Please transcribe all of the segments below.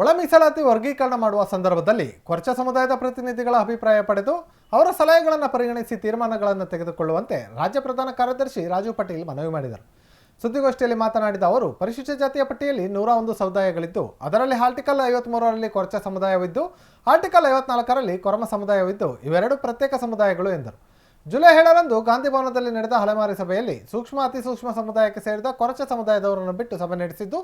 ಒಳ ಮೀಸಲಾತಿ ವರ್ಗೀಕರಣ ಮಾಡುವ ಸಂದರ್ಭದಲ್ಲಿ ಕೊರ್ಚ ಸಮುದಾಯದ ಪ್ರತಿನಿಧಿಗಳ ಅಭಿಪ್ರಾಯ ಪಡೆದು ಅವರ ಸಲಹೆಗಳನ್ನು ಪರಿಗಣಿಸಿ ತೀರ್ಮಾನಗಳನ್ನು ತೆಗೆದುಕೊಳ್ಳುವಂತೆ ರಾಜ್ಯ ಪ್ರಧಾನ ಕಾರ್ಯದರ್ಶಿ ರಾಜು ಪಟೇಲ್ ಮನವಿ ಮಾಡಿದರು. ಸುದ್ದಿಗೋಷ್ಠಿಯಲ್ಲಿ ಮಾತನಾಡಿದ ಅವರು, ಪರಿಶಿಷ್ಟ ಜಾತಿಯ ಪಟ್ಟಿಯಲ್ಲಿ ನೂರ ಒಂದು ಸಮುದಾಯಗಳಿದ್ದು, ಅದರಲ್ಲಿ ಆರ್ಟಿಕಲ್ ಐವತ್ಮೂರರಲ್ಲಿ ಕೊರ್ಚ ಸಮುದಾಯವಿದ್ದು, ಆರ್ಟಿಕಲ್ ಐವತ್ನಾಲ್ಕರಲ್ಲಿ ಕೊರಮ ಸಮುದಾಯವಿದ್ದು, ಇವೆರಡು ಪ್ರತ್ಯೇಕ ಸಮುದಾಯಗಳು ಎಂದರು. ಜುಲೈ ಏಳರಂದು ಗಾಂಧಿ ಭವನದಲ್ಲಿ ನಡೆದ ಹಳೆಮಾರಿ ಸಭೆಯಲ್ಲಿ ಸೂಕ್ಷ್ಮ, ಅತಿ ಸೂಕ್ಷ್ಮ ಸಮುದಾಯಕ್ಕೆ ಸೇರಿದ ಕೊರಚ ಸಮುದಾಯದವರನ್ನು ಬಿಟ್ಟು ಸಭೆ ನಡೆಸಿದ್ದು,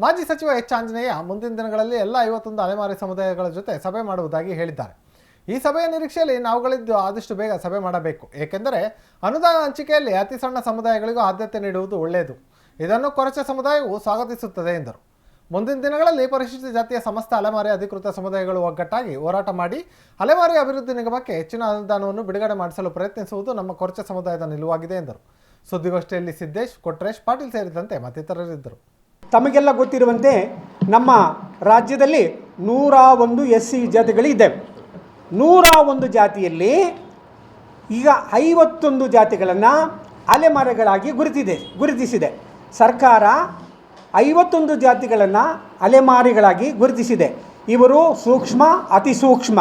ಮಾಜಿ ಸಚಿವ ಎಚ್. ಆಂಜನೇಯ ಮುಂದಿನ ದಿನಗಳಲ್ಲಿ ಎಲ್ಲ ಐವತ್ತೊಂದು ಅಲೆಮಾರಿ ಸಮುದಾಯಗಳ ಜೊತೆ ಸಭೆ ಮಾಡುವುದಾಗಿ ಹೇಳಿದ್ದಾರೆ. ಈ ಸಭೆಯ ನಿರೀಕ್ಷೆಯಲ್ಲಿ ನಾವುಗಳಿದ್ದು ಆದಷ್ಟು ಬೇಗ ಸಭೆ ಮಾಡಬೇಕು. ಏಕೆಂದರೆ ಅನುದಾನ ಹಂಚಿಕೆಯಲ್ಲಿ ಅತಿ ಸಣ್ಣ ಸಮುದಾಯಗಳಿಗೂ ಆದ್ಯತೆ ನೀಡುವುದು ಒಳ್ಳೆಯದು. ಇದನ್ನು ಕೊರಚ ಸಮುದಾಯವು ಸ್ವಾಗತಿಸುತ್ತದೆ ಎಂದರು. ಮುಂದಿನ ದಿನಗಳಲ್ಲಿ ಪರಿಶಿಷ್ಟ ಜಾತಿಯ ಸಮಸ್ತ ಅಲೆಮಾರಿ ಅಧಿಕೃತ ಸಮುದಾಯಗಳು ಒಗ್ಗಟ್ಟಾಗಿ ಹೋರಾಟ ಮಾಡಿ ಅಲೆಮಾರಿ ಅಭಿವೃದ್ಧಿ ನಿಗಮಕ್ಕೆ ಹೆಚ್ಚಿನ ಅನುದಾನವನ್ನು ಬಿಡುಗಡೆ ಮಾಡಿಸಲು ಪ್ರಯತ್ನಿಸುವುದು ನಮ್ಮ ಕೊರಚ ಸಮುದಾಯದ ನಿಲುವಾಗಿದೆ ಎಂದರು. ಸುದ್ದಿಗೋಷ್ಠಿಯಲ್ಲಿ ಸಿದ್ದೇಶ್, ಕೊಟ್ರೇಶ್ ಪಾಟೀಲ್ ಸೇರಿದಂತೆ ಮತ್ತಿತರರಿದ್ದರು. ತಮಗೆಲ್ಲ ಗೊತ್ತಿರುವಂತೆ ನಮ್ಮ ರಾಜ್ಯದಲ್ಲಿ ನೂರ ಒಂದು ಎಸ್ ಸಿ ಜಾತಿಗಳಿದ್ದಾವೆ ನೂರ ಒಂದು ಜಾತಿಯಲ್ಲಿ ಈಗ ಐವತ್ತೊಂದು ಜಾತಿಗಳನ್ನು ಅಲೆಮಾರಿಗಳಾಗಿ ಗುರುತಿದೆ, ಗುರುತಿಸಿದೆ. ಸರ್ಕಾರ ಐವತ್ತೊಂದು ಜಾತಿಗಳನ್ನು ಅಲೆಮಾರಿಗಳಾಗಿ ಗುರುತಿಸಿದೆ. ಇವರು ಸೂಕ್ಷ್ಮ, ಅತಿ ಸೂಕ್ಷ್ಮ.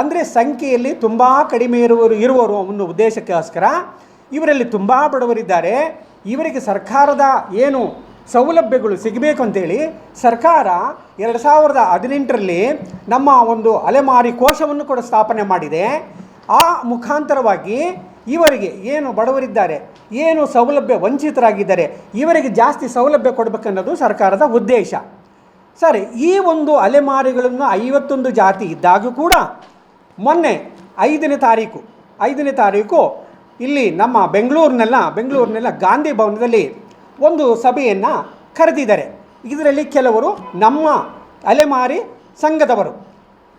ಅಂದರೆ ಸಂಖ್ಯೆಯಲ್ಲಿ ತುಂಬ ಕಡಿಮೆ ಇರುವರು ಇರುವರು ಅನ್ನೋ ಉದ್ದೇಶಕ್ಕೋಸ್ಕರ ಇವರಲ್ಲಿ ತುಂಬ ಬಡವರಿದ್ದಾರೆ. ಇವರಿಗೆ ಸರ್ಕಾರದ ಏನು ಸೌಲಭ್ಯಗಳು ಸಿಗಬೇಕು ಅಂತೇಳಿ ಸರ್ಕಾರ ಎರಡು ಸಾವಿರದ ಹದಿನೆಂಟರಲ್ಲಿ ನಮ್ಮ ಒಂದು ಅಲೆಮಾರಿ ಕೋಶವನ್ನು ಕೂಡ ಸ್ಥಾಪನೆ ಮಾಡಿದೆ. ಆ ಮುಖಾಂತರವಾಗಿ ಇವರಿಗೆ ಏನು ಬಡವರಿದ್ದಾರೆ, ಏನು ಸೌಲಭ್ಯ ವಂಚಿತರಾಗಿದ್ದಾರೆ, ಇವರಿಗೆ ಜಾಸ್ತಿ ಸೌಲಭ್ಯ ಕೊಡಬೇಕನ್ನೋದು ಸರ್ಕಾರದ ಉದ್ದೇಶ. ಸರಿ, ಈ ಒಂದು ಅಲೆಮಾರಿಗಳನ್ನು ಐವತ್ತೊಂದು ಜಾತಿ ಇದ್ದಾಗೂ ಕೂಡ ಮೊನ್ನೆ ಐದನೇ ತಾರೀಕು ಐದನೇ ತಾರೀಕು ಇಲ್ಲಿ ನಮ್ಮ ಬೆಂಗಳೂರಿನೆಲ್ಲ ಬೆಂಗಳೂರಿನೆಲ್ಲ ಗಾಂಧಿ ಭವನದಲ್ಲಿ ಒಂದು ಸಭೆಯನ್ನು ಕರೆದಿದ್ದಾರೆ. ಇದರಲ್ಲಿ ಕೆಲವರು ನಮ್ಮ ಅಲೆಮಾರಿ ಸಂಘದವರು.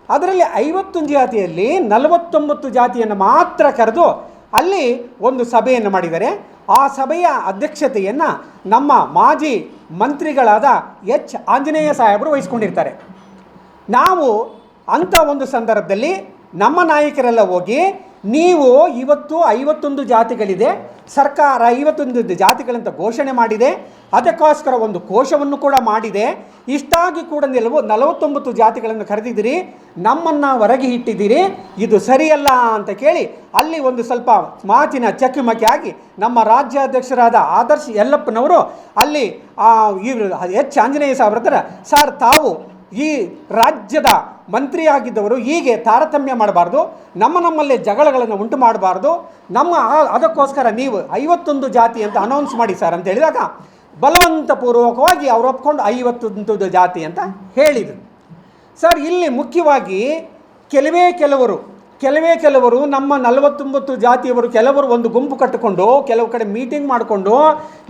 ಅದರಲ್ಲಿ ಐವತ್ತೊಂದು ಜಾತಿಯಲ್ಲಿ ನಲವತ್ತೊಂಬತ್ತು ಜಾತಿಯನ್ನು ಮಾತ್ರ ಕರೆದು ಅಲ್ಲಿ ಒಂದು ಸಭೆಯನ್ನು ಮಾಡಿದರೆ ಆ ಸಭೆಯ ಅಧ್ಯಕ್ಷತೆಯನ್ನು ನಮ್ಮ ಮಾಜಿ ಮಂತ್ರಿಗಳಾದ ಎಚ್. ಆಂಜನೇಯ ಸಾಹೇಬರು ವಹಿಸ್ಕೊಂಡಿರ್ತಾರೆ. ನಾವು ಅಂಥ ಒಂದು ಸಂದರ್ಭದಲ್ಲಿ ನಮ್ಮ ನಾಯಕರೆಲ್ಲ ಹೋಗಿ ನೀವು ಇವತ್ತು ಐವತ್ತೊಂದು ಜಾತಿಗಳಿದೆ, ಸರ್ಕಾರ ಐವತ್ತೊಂದು ಜಾತಿಗಳಂತ ಘೋಷಣೆ ಮಾಡಿದೆ, ಅದಕ್ಕೋಸ್ಕರ ಒಂದು ಕೋಶವನ್ನು ಕೂಡ ಮಾಡಿದೆ. ಇಷ್ಟಾಗಿ ಕೂಡ ನಿಲವು, ನಲವತ್ತೊಂಬತ್ತು ಜಾತಿಗಳನ್ನು ಕರೆದಿದ್ದೀರಿ, ನಮ್ಮನ್ನು ಹೊರಗೆ ಇಟ್ಟಿದ್ದೀರಿ, ಇದು ಸರಿಯಲ್ಲ ಅಂತ ಕೇಳಿ ಅಲ್ಲಿ ಒಂದು ಸ್ವಲ್ಪ ಮಾತಿನ ಚಕ್ಕಿಮಕ್ಕಿ ಆಗಿ ನಮ್ಮ ರಾಜ್ಯಾಧ್ಯಕ್ಷರಾದ ಆದರ್ಶ್ ಯಲ್ಲಪ್ಪನವರು ಅಲ್ಲಿ ಇವ್ರು ಎಚ್ ಆಂಜನೇಯ ಸಾಹೇಬ್ರ ಸರ್ ತಾವು ಈ ರಾಜ್ಯದ ಮಂತ್ರಿಯಾಗಿದ್ದವರು ಹೀಗೆ ತಾರತಮ್ಯ ಮಾಡಬಾರ್ದು, ನಮ್ಮ ನಮ್ಮಲ್ಲೇ ಜಗಳಗಳನ್ನು ಉಂಟು ಮಾಡಬಾರ್ದು, ನಮ್ಮ ಅದಕ್ಕೋಸ್ಕರ ನೀವು ಐವತ್ತೊಂದು ಜಾತಿ ಅಂತ ಅನೌನ್ಸ್ ಮಾಡಿ ಸರ್ ಅಂತ ಹೇಳಿದಾಗ ಬಲವಂತಪೂರ್ವಕವಾಗಿ ಅವರು ಒಪ್ಕೊಂಡು ಐವತ್ತೊಂದು ಜಾತಿ ಅಂತ ಹೇಳಿದರು. ಸರ್ ಇಲ್ಲಿ ಮುಖ್ಯವಾಗಿ ಕೆಲವೇ ಕೆಲವರು ಕೆಲವೇ ಕೆಲವರು, ನಮ್ಮ ನಲವತ್ತೊಂಬತ್ತು ಜಾತಿಯವರು ಕೆಲವರು ಒಂದು ಗುಂಪು ಕಟ್ಟಿಕೊಂಡು, ಕೆಲವು ಕಡೆ ಮೀಟಿಂಗ್ ಮಾಡಿಕೊಂಡು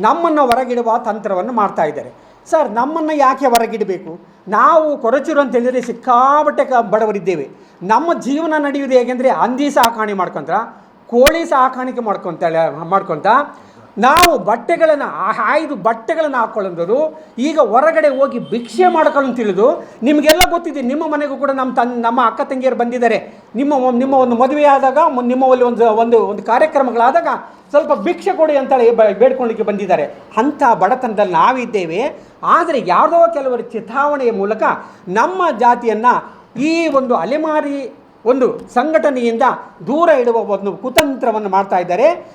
ನಮ್ಮನ್ನು ಹೊರಗಿಡುವ ತಂತ್ರವನ್ನು ಮಾಡ್ತಾ ಇದ್ದಾರೆ. ಸರ್, ನಮ್ಮನ್ನು ಯಾಕೆ ಹೊರಗಿಡಬೇಕು? ನಾವು ಕೊರಚೂರು ಅಂತ ಹೇಳಿದರೆ ಸಿಕ್ಕಾಬಟ್ಟೆ ಕ ಬಡವರಿದ್ದೇವೆ. ನಮ್ಮ ಜೀವನ ನಡೆಯುವುದು ಹೇಗೆಂದರೆ ಹಂದಿ ಸಾಕಾಣೆ ಮಾಡ್ಕೊಂತ, ಕೋಳಿ ಸಾಕಾಣಿಕೆ ಮಾಡ್ಕೊಂತ, ಮಾಡ್ಕೊತ ನಾವು ಬಟ್ಟೆಗಳನ್ನು ಆಯ್ದು ಬಟ್ಟೆಗಳನ್ನು ಹಾಕ್ಕೊಳ್ಳೋದು ಈಗ ಹೊರಗಡೆ ಹೋಗಿ ಭಿಕ್ಷೆ ಮಾಡ್ಕೊಳ್ಳೋ ತಿಳಿದು, ನಿಮಗೆಲ್ಲ ಗೊತ್ತಿದೆ, ನಿಮ್ಮ ಮನೆಗೂ ಕೂಡ ನಮ್ಮ ತನ್, ನಮ್ಮ ಅಕ್ಕ ತಂಗಿಯರು ಬಂದಿದ್ದಾರೆ. ನಿಮ್ಮ ನಿಮ್ಮ ಒಂದು ಮದುವೆ ಆದಾಗ, ಮ- ನಿಮ್ಮಲ್ಲಿ ಒಂದು ಒಂದು ಒಂದು ಕಾರ್ಯಕ್ರಮಗಳಾದಾಗ ಸ್ವಲ್ಪ ಭಿಕ್ಷೆ ಕೊಡಿ ಅಂತೇಳಿ ಹೇಳಿ ಬೇಡ್ಕೊಳ್ಳಿಕ್ಕೆ ಬಂದಿದ್ದಾರೆ. ಅಂಥ ಬಡತನದಲ್ಲಿ ನಾವಿದ್ದೇವೆ. ಆದರೆ ಯಾವುದೋ ಕೆಲವರು ಚಿತಾವಣೆಯ ಮೂಲಕ ನಮ್ಮ ಜಾತಿಯನ್ನು ಈ ಒಂದು ಅಲೆಮಾರಿ ಒಂದು ಸಂಘಟನೆಯಿಂದ ದೂರ ಇಡುವ ಒಂದು ಕುತಂತ್ರವನ್ನು ಮಾಡ್ತಾ ಇದ್ದಾರೆ.